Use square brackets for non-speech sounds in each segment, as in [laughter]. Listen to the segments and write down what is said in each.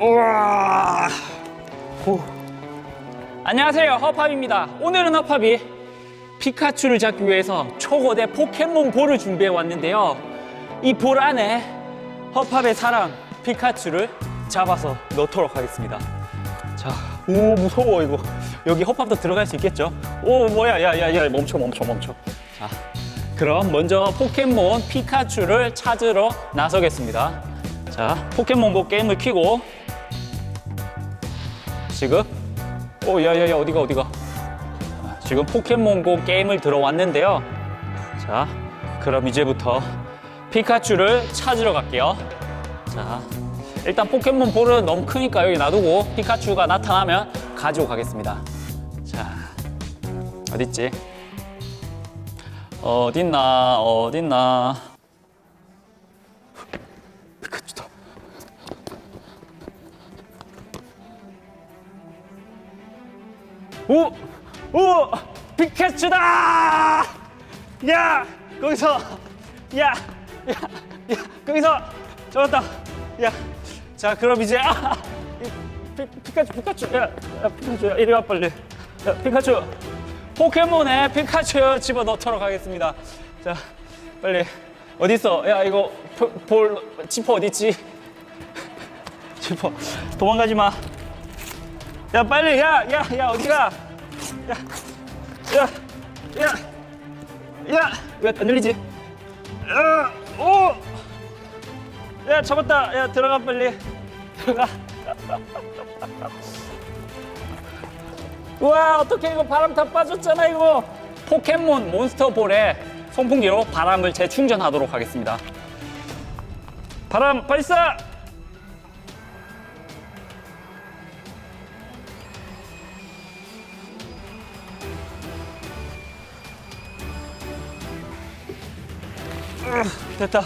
우와. 후. 안녕하세요. 허팝입니다. 오늘은 허팝이 피카츄를 잡기 위해서 초거대 포켓몬 볼을 준비해 왔는데요. 이 볼 안에 허팝의 사랑 피카츄를 잡아서 넣도록 하겠습니다. 자, 오 무서워 이거. 여기 허팝도 들어갈 수 있겠죠? 오 뭐야 야야야 멈춰 멈춰 멈춰. 자 그럼 먼저 포켓몬 피카츄를 찾으러 나서겠습니다. 자 포켓몬고 게임을 켜고 지금? 오 야야야 어디가 어디가? 아, 지금 포켓몬고 게임을 들어왔는데요. 자 그럼 이제부터 피카츄를 찾으러 갈게요. 자 일단 포켓몬 볼은 너무 크니까 여기 놔두고 피카츄가 나타나면 가지고 가겠습니다. 자 어딨지? 어딨나 어딨나 오! 오! 피카츄다! 야! 거기서! 야! 야! 야! 거기서! 잡았다! 야! 자, 그럼 이제, 아! 이 피, 피카츄, 피카츄! 야! 야, 피카츄! 야, 이리 와, 빨리! 야, 피카츄! 포켓몬에 피카츄 집어 넣도록 하겠습니다. 자, 빨리. 어딨어? 야, 이거, 볼, 볼 지퍼 어딨지? [laughs] 지퍼. 도망가지 마. 야 빨리 야 야 야 어디가? 야야야야왜 안 들리지? 야오야 잡았다. 야 들어가 빨리. 들어가. [laughs] 우와 어떻게 이거 바람 다 빠졌잖아 이거. 포켓몬 몬스터볼에 선풍기로 바람을 재충전하도록 하겠습니다. 바람 발사 됐다.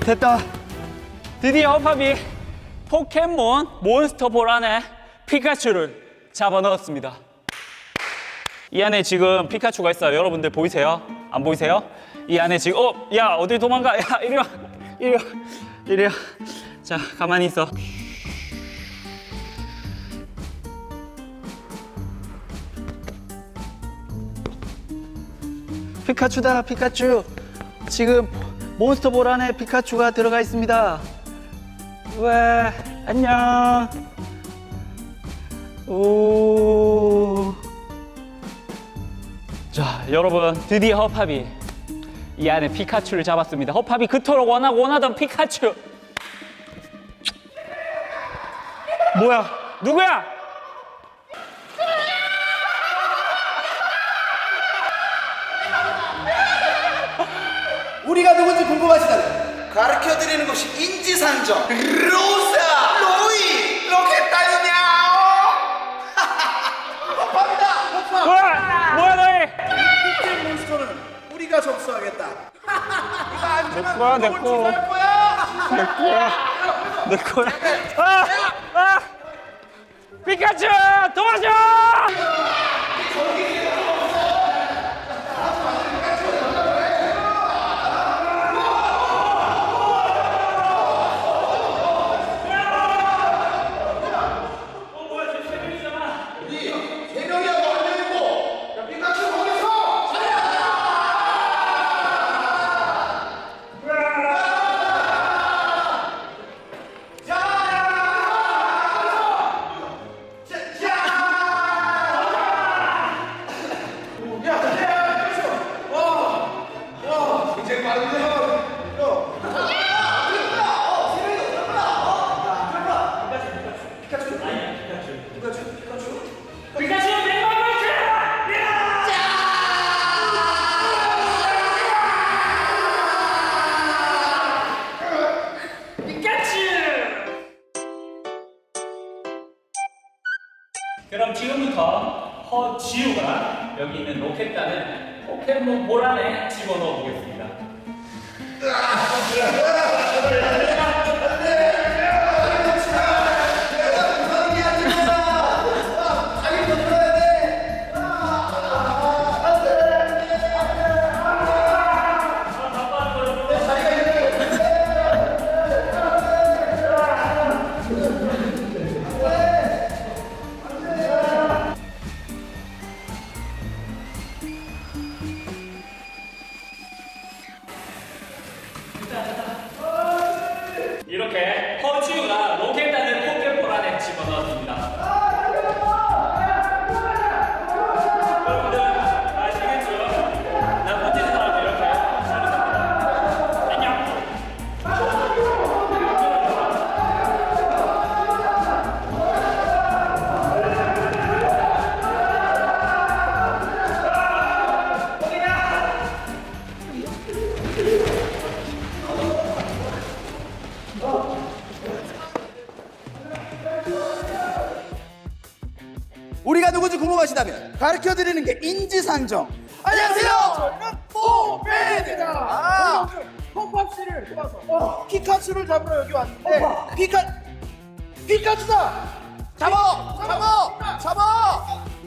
됐다. 드디어 허팝이 포켓몬 몬스터볼 안에 피카츄를 잡아 넣었습니다. 이 안에 지금 피카츄가 있어요. 여러분들 보이세요? 안 보이세요? 이 안에 지금 어, 야 어디 도망가? 야 이리 와, 이리 와, 이리 와. 자 가만히 있어. 피카츄다 피카츄. 지금 몬스터볼 안에 피카츄가 들어가 있습니다. 와, 안녕. 오. 자, 여러분, 드디어 허팝이 이 안에 피카츄를 잡았습니다. 허팝이 그토록 원하고 원하던 피카츄. 뭐야? 누구야? 우리가 누군지 궁금하시다면 가르쳐 드리는 것이 인지상정 로사 로이 로켓다이냐 허팝이다 허팝 뭐야? 뭐야 너희? 이 몬스터는 우리가 접수하겠다 [laughs] 이거 안내 주면 거야, 내 거. 거야 내 거야. [laughs] 내 거야. 아! 아! 피카츄! 도와줘! 세 그럼 지금부터 허지우가 여기 있는 로켓단을 포켓몬 볼 안에 집어넣어 보겠습니다. [laughs] What do you 궁금하시다면 가르쳐 드리는 게 인지상정. 안녕하세요. 저희는 포메드다. pom팝씨를 뽑아서 어, 피카츄를 잡으러 여기 왔는데 피카 피카츄다. 잡어! 잡어! 잡어!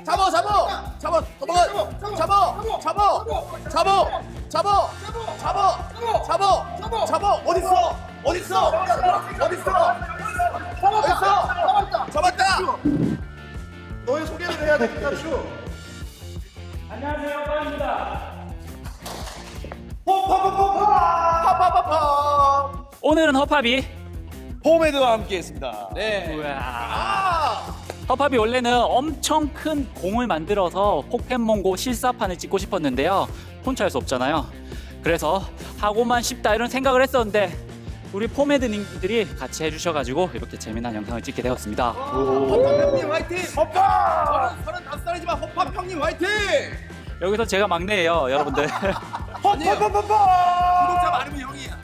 잡어! 잡어! 잡어! 도망가! 잡어! 잡어! 잡어! 잡어! 잡어! 어딨어? 어딨어? 어딨어? 어딨어? 돼 피카츄. 안녕하세요, 빠입니다. 파파파파! 오늘은 허팝이 포메드와 함께했습니다. 네. 우와. 아! 허팝이 원래는 엄청 큰 공을 만들어서 포켓몬고 실사판을 찍고 싶었는데요. 혼자 할 수 없잖아요. 그래서 하고만 싶다 이런 생각을 했었는데 우리 포메드님들이 같이 해주셔가지고 이렇게 재미난 영상을 찍게 되었습니다. 허팝 형님 화이팅! 허팝! 서른 다섯 살이지만 허팝 형님 화이팅! 여기서 제가 막내예요, 여러분들. [laughs] 구독자 많으면 형이야.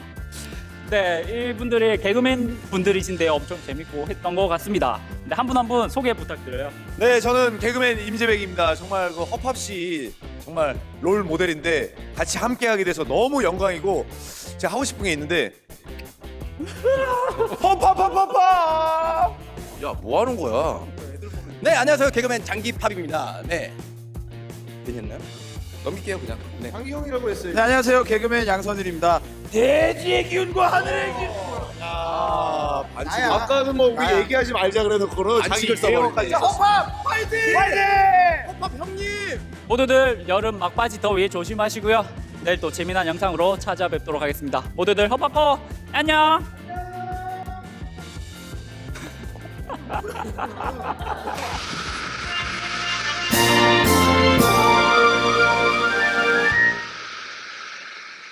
[laughs] 네, 이분들이 개그맨 분들이신데 엄청 재밌고 했던 것 같습니다. 근데 한 분 한 분 소개 부탁드려요. 네, 저는 개그맨 임재백입니다. 정말 그 허팝 씨 정말 롤 모델인데 같이 함께하게 돼서 너무 영광이고 제가 하고 싶은 게 있는데 [laughs] 허팝팝팝팝 야, 뭐 하는 거야? 네, 안녕하세요. 개그맨 장기팝입니다. 네. 괜찮나요? 넘길게요 그냥. 네. 장기 형이라고 했어요. 네, 안녕하세요. 개그맨 양선일입니다. 돼지의 기운과 하늘의 기운. 아, 반칙. 아까는 뭐 우리 나야. 얘기하지 말자 그래놓고는 반칙을 자기 써버리네. 예언까지 허팝 화이팅! 파이팅! 형님! 모두들 여름 막바지 더위 조심하시고요. 내일 또 재미난 영상으로 찾아뵙도록 하겠습니다. 모두들 허파퍼 안녕. [laughs]